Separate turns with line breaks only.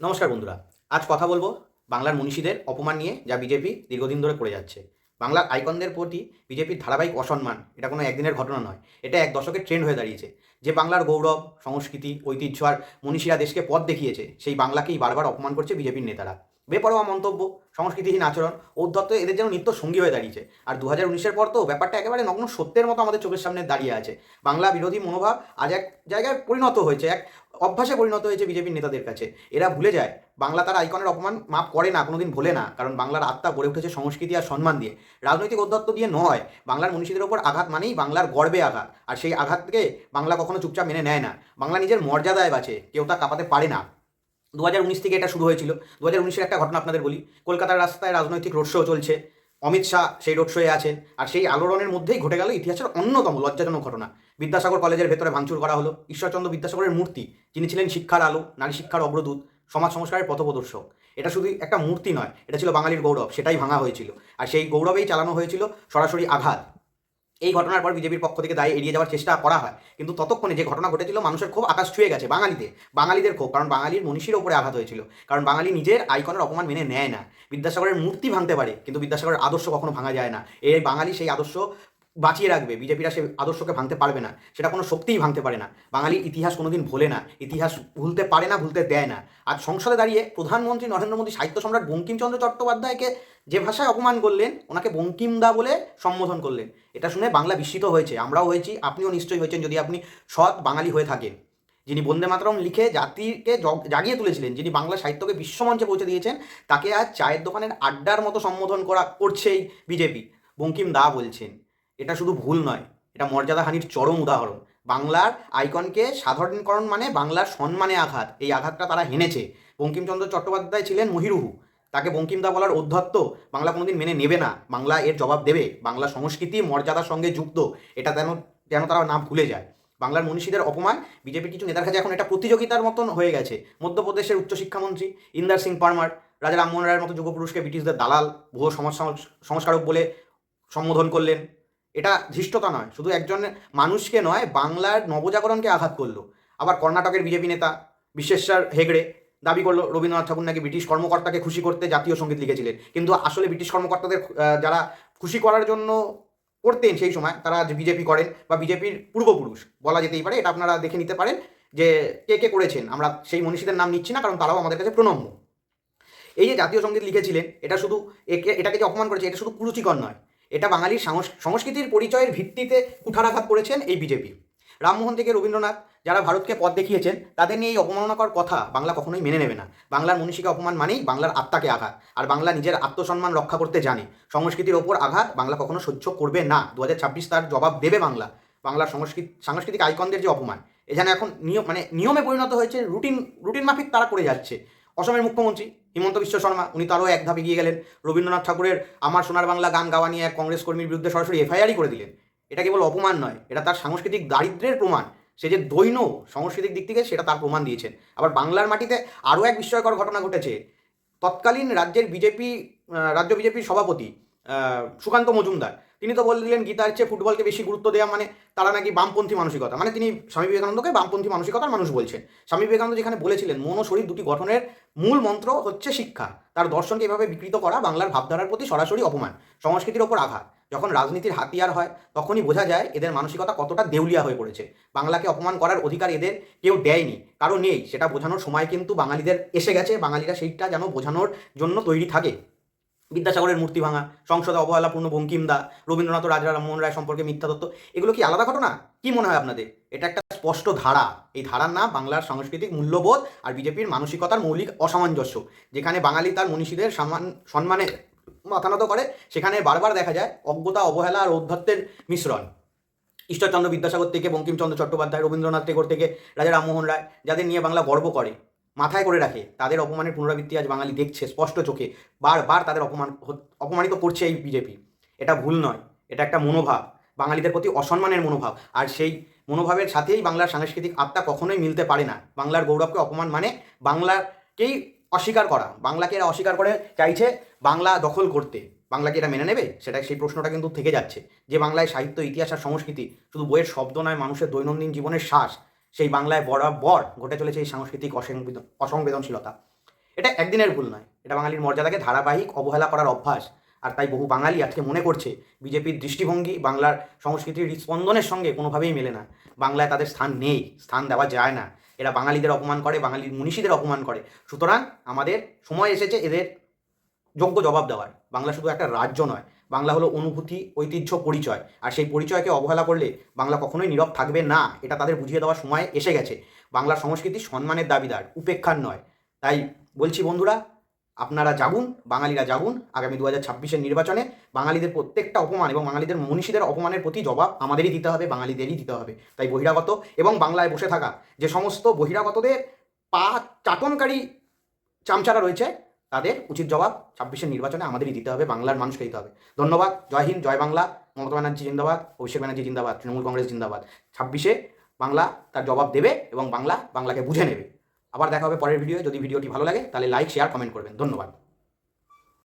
নমস্কার বন্ধুরা, আজ কথা বলব বাংলার মনীষীদের অপমান নিয়ে যা বিজেপি দীর্ঘদিন ধরে করে যাচ্ছে। বাংলার আইকনদের প্রতি বিজেপির ধারাবাহিক অসম্মান, এটা কোনো একদিনের ঘটনা নয়, এটা এক দশকের ট্রেন্ড হয়ে দাঁড়িয়েছে। যে বাংলার গৌরব, সংস্কৃতি, ঐতিহ্য আর মনীষীরা দেশকে পথ দেখিয়েছে, সেই বাংলাকেই বারবার অপমান করছে বিজেপির নেতারা। বেপরোয়া মন্তব্য, সংস্কৃতিহীন আচরণ ঔদ্ধত্য এদের যেন নিত্য সঙ্গী হয়ে দাঁড়িয়েছে। আর দু হাজার উনিশের পর তো ব্যাপারটা একেবারে নগ্ন সত্যের মতো আমাদের চোখের সামনে দাঁড়িয়ে আছে। বাংলা বিরোধী মনোভাব আজ এক জায়গায় পরিণত হয়েছে, এক অভ্যাসে পরিণত হয়েছে বিজেপির নেতাদের কাছে। এরা ভুলে যায়, বাংলা তার আইকনের অপমান মাপ করে না, কোনোদিন ভোলে না, কারণ বাংলার আত্মা গড়ে উঠেছে সংস্কৃতি আর সম্মান দিয়ে। রাজনৈতিক অধ্যত্ব দিয়ে নয়, বাংলার মনীষীদের ওপর আঘাত মানেই বাংলার গর্বে আঘাত, আর সেই আঘাতকে বাংলা কখনো চুপচাপ মেনে নেয় না। বাংলা নিজের মর্যাদায় বাঁচে, কেউ তা কাঁপাতে পারে না। দু হাজার উনিশ থেকে এটা শুরু হয়েছিল। দু হাজার একটা ঘটনা আপনাদের বলি। কলকাতার রাস্তায় রাজনৈতিক রোড শো চলছে। অমিত শাহ সেই রোড শোয়ে আছেন আর সেই আলোড়নের মধ্যেই ঘটে গেল ইতিহাসের অন্যতম লজ্জাজনক ঘটনা। বিদ্যাসাগর কলেজের ভেতরে ভাঙচুর করা হলো ঈশ্বরচন্দ্র বিদ্যাসাগরের মূর্তি, যিনি ছিলেন শিক্ষার আলো, নারী শিক্ষার অগ্রদূত, সমাজ সংস্কারের পথপ্রদর্শক। এটা শুধু একটা মূর্তি নয়, এটা ছিল বাঙালির গৌরব, সেটাই ভাঙা হয়েছিল। আর সেই গৌরবেই চালানো হয়েছিল সরাসরি আঘাত। এই ঘটনার পর বিজেপির পক্ষ থেকে দায় এড়িয়ে যাওয়ার চেষ্টা করা হয়। কিন্তু ততক্ষণে যে ঘটনা ঘটেছিল, মানুষের খুব আকাশ ছুঁয়ে গেছে বাঙালিদের বাঙালিদের ক্ষোভ। কারণ বাঙালির মনীষীর ওপরে আঘাত হয়েছিল। কারণ বাঙালি নিজের আইকনের অপমান মেনে নেয় না। বিদ্যাসাগরের মূর্তি ভাঙতে পারে, কিন্তু বিদ্যাসাগরের আদর্শ কখনো ভাঙা যায় না। এই বাঙালি সেই আদর্শ বাঁচিয়ে রাখবে, বিজেপিরা সে আদর্শকে ভাঙতে পারবে না। সেটা কোনো শক্তিই ভাঙতে পারে না। বাঙালির ইতিহাস কোনোদিন ভোলে না। ইতিহাস ভুলতে পারে না, ভুলতে দেয় না। আজ সংসদে দাঁড়িয়ে প্রধানমন্ত্রী নরেন্দ্র মোদী, সাহিত্য সম্রাট বঙ্কিমচন্দ্র চট্টোপাধ্যায়কে যে ভাষায় অপমান করলেন, ওনাকে বঙ্কিমদা বলে সম্বোধন করলেন। এটা শুনে বাংলা বিস্মিত হয়েছে। আমরাও হয়েছি, আপনিও নিশ্চয়ই হয়েছেন যদি আপনি সৎ বাঙালি হয়ে থাকেন। যিনি বন্দে মাতরম লিখে জাতিকে জগ- জাগিয়ে তুলেছিলেন, যিনি বাংলা সাহিত্যকে বিশ্বমঞ্চে পৌঁছে দিয়েছেন, তাকে আজ চায়ের দোকানের আড্ডার মতো সম্বোধন করা করছেই বিজেপি, বঙ্কিম দা বলছেন। এটা শুধু ভুল নয়, এটা মর্যাদাহানির চরম উদাহরণ। বাংলার আইকনকে সাধারণকরণ মানে বাংলার সম্মানে আঘাত। এই আঘাতটা তারা হেনেছে। বঙ্কিমচন্দ্র চট্টোপাধ্যায় ছিলেন মহিরুহু। তাকে বঙ্কিমদা বলার অধ্যত্ত বাংলা কোনোদিন মেনে নেবে না। বাংলা এর জবাব দেবে। বাংলা সংস্কৃতি মর্যাদার সঙ্গে যুক্ত। এটা যেন যেন তারা না ভুলে যায়। বাংলার মনীষীদের অপমান বিজেপির কিছু নেতার কাছে এখন এটা প্রতিযোগিতার মতন হয়ে গেছে। মধ্যপ্রদেশের উচ্চশিক্ষামন্ত্রী ইন্দার সিং পারমার, রাজা রামমোহন রায়ের মতো যুগপুরুষকে ব্রিটিশদের দালাল, ভুয়ো সমাজ সংস্কারক বলে সম্বোধন করলেন। এটা ধৃষ্টতা নয়, শুধু একজন মানুষকে নয়, বাংলার নবজাগরণকে আঘাত করল। আবার কর্ণাটকের বিজেপি নেতা বিশ্বেশ্বর হেগড়ে দাবি করল, রবীন্দ্রনাথ ঠাকুর নাকি ব্রিটিশ কর্মকর্তাকে খুশি করতে জাতীয় সংগীত লিখেছিলেন। কিন্তু আসলে ব্রিটিশ কর্মকর্তাদের যারা খুশি করার জন্য করতেন সেই সময়, তারা বিজেপি করেন বা বিজেপির পূর্বপুরুষ, বলা যেতেই পারে, এটা আপনারা দেখে নিতে পারেন যে কে কে করেছেন। আমরা সেই মনীষীদের নাম নিচ্ছি না, কারণ তারাও আমাদের কাছে প্রণম্য। এই যে জাতীয় সংগীত লিখেছিলেন, এটা শুধু একে, এটাকে যে অপমান করেছে, এটা শুধু কুরুচিকর নয়। এটা বাঙালির সংস্কৃতির পরিচয়ের ভিত্তিতে কুঠারাঘাত করেছেন এই বিজেপি। রামমোহন থেকে রবীন্দ্রনাথ, যারা ভারতকে পথ দেখিয়েছেন, তাদের নিয়ে এই অপমাননাকর কথা বাংলা কখনোই মেনে নেবে না। বাংলার মনীষীকে অপমান মানেই বাংলার আত্মাকে আঘাত, আর বাংলা নিজের আত্মসম্মান রক্ষা করতে জানে। সংস্কৃতির ওপর আঘাত বাংলা কখনো সহ্য করবে না। দু হাজার ছাব্বিশ তার জবাব দেবে বাংলা। বাংলার সংস্কৃতি সাংস্কৃতিক আইকনদের যে অপমান এখানে এখন নিয়ম মানে নিয়মে পরিণত হয়েছে, রুটিন রুটিন মাফিক তারা করে যাচ্ছে। অসমের মুখ্যমন্ত্রী হিমন্ত বিশ্ব শর্মা, উনি তো আরও এক ধাপে গিয়ে গেলেন। রবীন্দ্রনাথ ঠাকুরের আমার সোনার বাংলা গান গাওয়া নিয়ে এক কংগ্রেস কর্মীর বিরুদ্ধে সরাসরি এফআইআরই করে দিলেন। এটা কেবল অপমান নয়, এটা তার সাংস্কৃতিক দারিদ্রের প্রমাণ। সে যে দৈন সাংস্কৃতিক দিক থেকে সেটা তার প্রমাণ দিয়েছেন। আবার বাংলার মাটিতে আরও এক বিস্ময়কর ঘটনা ঘটেছে। তৎকালীন রাজ্যের বিজেপি রাজ্য বিজেপির সভাপতি সুকান্ত মজুমদার। তিনি তো বলে দিলেন গীতার চেয়ে ফুটবলকে বেশি গুরুত্ব দেওয়া মানে তারা নাকি বামপন্থী মানসিকতা। মানে তিনি স্বামী বিবেকানন্দকে বামপন্থী মানসিকতার মানুষ বলছেন। স্বামী বিবেকানন্দ যেখানে বলেছিলেন, মন শরীর দুটি গঠনের মূল মন্ত্র হচ্ছে শিক্ষা। তার দর্শনকে এভাবে বিকৃত করা বাংলার ভাবধারার প্রতি সরাসরি অপমান, সংস্কৃতির ওপর আঘাত। যখন রাজনীতির হাতিয়ার হয়, তখনই বোঝা যায় এদের মানসিকতা কতটা দেউলিয়া হয়ে পড়েছে। বাংলাকে অপমান করার অধিকার এদের কেউ দেয়নি, কারও নেই। সেটা বোঝানোর সময় কিন্তু বাঙালিদের এসে গেছে। বাঙালিরা সেইটা যেন বোঝানোর জন্য তৈরি থাকে। বিদ্যাসাগরের মূর্তি ভাঙা, সংসদে অবহেলাপূর্ণ বঙ্কিমদা রবীন্দ্রনাথ রাজা রামমোহন রায় সম্পর্কে মিথ্যা তত্ত্ব এগুলো কি আলাদা ঘটনা? কি মনে হয় আপনাদের? এটা একটা স্পষ্ট ধারা। এই ধারার নাম বাংলার সাংস্কৃতিক মূল্যবোধ আর বিজেপির মানসিকতার মৌলিক অসামঞ্জস্য। যেখানে বাঙালি তার মনীষীদের সম্মান সম্মানে মাথা নত করে, সেখানে বারবার দেখা যায় অজ্ঞতা, অবহেলা আর ঔদ্ধত্যের মিশ্রণ। ঈশ্বরচন্দ্র বিদ্যাসাগর থেকে, বঙ্কিমচন্দ্র চট্টোপাধ্যায়, রবীন্দ্রনাথ টেগোর থেকে রাজা রামমোহন রায়, যাদের নিয়ে বাংলা গর্ব করে। মাথায় করে রাখে। তাদের অপমানের পুনরাবৃত্তি আজ বাঙালি দেখছে স্পষ্ট চোখে। বারবার তাদের অপমান অপমানিত করছে এই বিজেপি। এটা ভুল নয়, এটা একটা মনোভাব। বাঙালিদের প্রতি অসম্মানের মনোভাব। আর সেই মনোভাবের সাথেই বাংলার সাংস্কৃতিক আত্মা কখনোই মিলতে পারে না। বাংলার গৌরবকে অপমান মানে বাংলাকেই অস্বীকার করা। বাংলাকে এরা অস্বীকার করে, চাইছে বাংলা দখল করতে। বাংলাকে এটা মেনে নেবে? সেটা সেই প্রশ্নটা কিন্তু থেকে যাচ্ছে। যে বাংলায় সাহিত্য, ইতিহাস আর সংস্কৃতি শুধু বইয়ের শব্দ নয়, মানুষের দৈনন্দিন জীবনের শ্বাস। সেই বাংলায় বরাবর ঘটে চলেছে এই সাংস্কৃতিক অসংবেদন অসংবেদনশীলতা। এটা একদিনের ভুল নয়। এটা বাঙালির মর্যাদাকে ধারাবাহিক অবহেলা করার অভ্যাস। আর তাই বহু বাঙালি আজকে মনে করছে, বিজেপির দৃষ্টিভঙ্গি বাংলার সংস্কৃতির স্পন্দনের সঙ্গে কোনোভাবেই মেলে না। বাংলায় তাদের স্থান নেই, স্থান দেওয়া যায় না। এরা বাঙালিদের অপমান করে, বাঙালির মনীষীদের অপমান করে। সুতরাং আমাদের সময় এসেছে এদের যোগ্য জবাব দেওয়ার। বাংলা শুধু একটা রাজ্য নয় বাংলা হলো অনুভূতি, ঐতিহ্য, পরিচয়। আর সেই পরিচয়কে অবহেলা করলে বাংলা কখনোই নীরব থাকবে না। এটা তাদের বুঝিয়ে দেওয়ার সময় এসে গেছে। বাংলার সংস্কৃতি সম্মানের দাবিদার, উপেক্ষার নয়। তাই বলছি বন্ধুরা, আপনারা জাগুন, বাঙালিরা জাগুন। আগামী দু হাজার ছাব্বিশের নির্বাচনে বাঙালিদের প্রত্যেকটা অপমান এবং বাঙালিদের মনীষীদের অপমানের প্রতি জবাব আমাদেরই দিতে হবে, বাঙালিদেরই দিতে হবে। তাই বহিরাগত এবং বাংলায় বসে থাকা যে সমস্ত বহিরাগতদের পা চাটনকারী চামচারা রয়েছে তাদের উচিত জবাব ছাব্বিশের নির্বাচনে আমাদেরই দিতে হবে, বাংলার মানুষকে দিতে হবে। ধন্যবাদ, জয় হিন্দ, জয় বাংলা। মমতা ব্যানার্জি জিন্দাবাদ, অভিষেক ব্যানার্জি জিন্দাবাদ, তৃণমূল কংগ্রেস জিন্দাবাদ। ছাব্বিশে বাংলা তার জবাব দেবে এবং বাংলা বাংলাকে বুঝে নেবে। আবার দেখা হবে পরের ভিডিও যদি ভিডিওটি ভালো লাগে তাহলে লাইক শেয়ার কমেন্ট করবেন। ধন্যবাদ।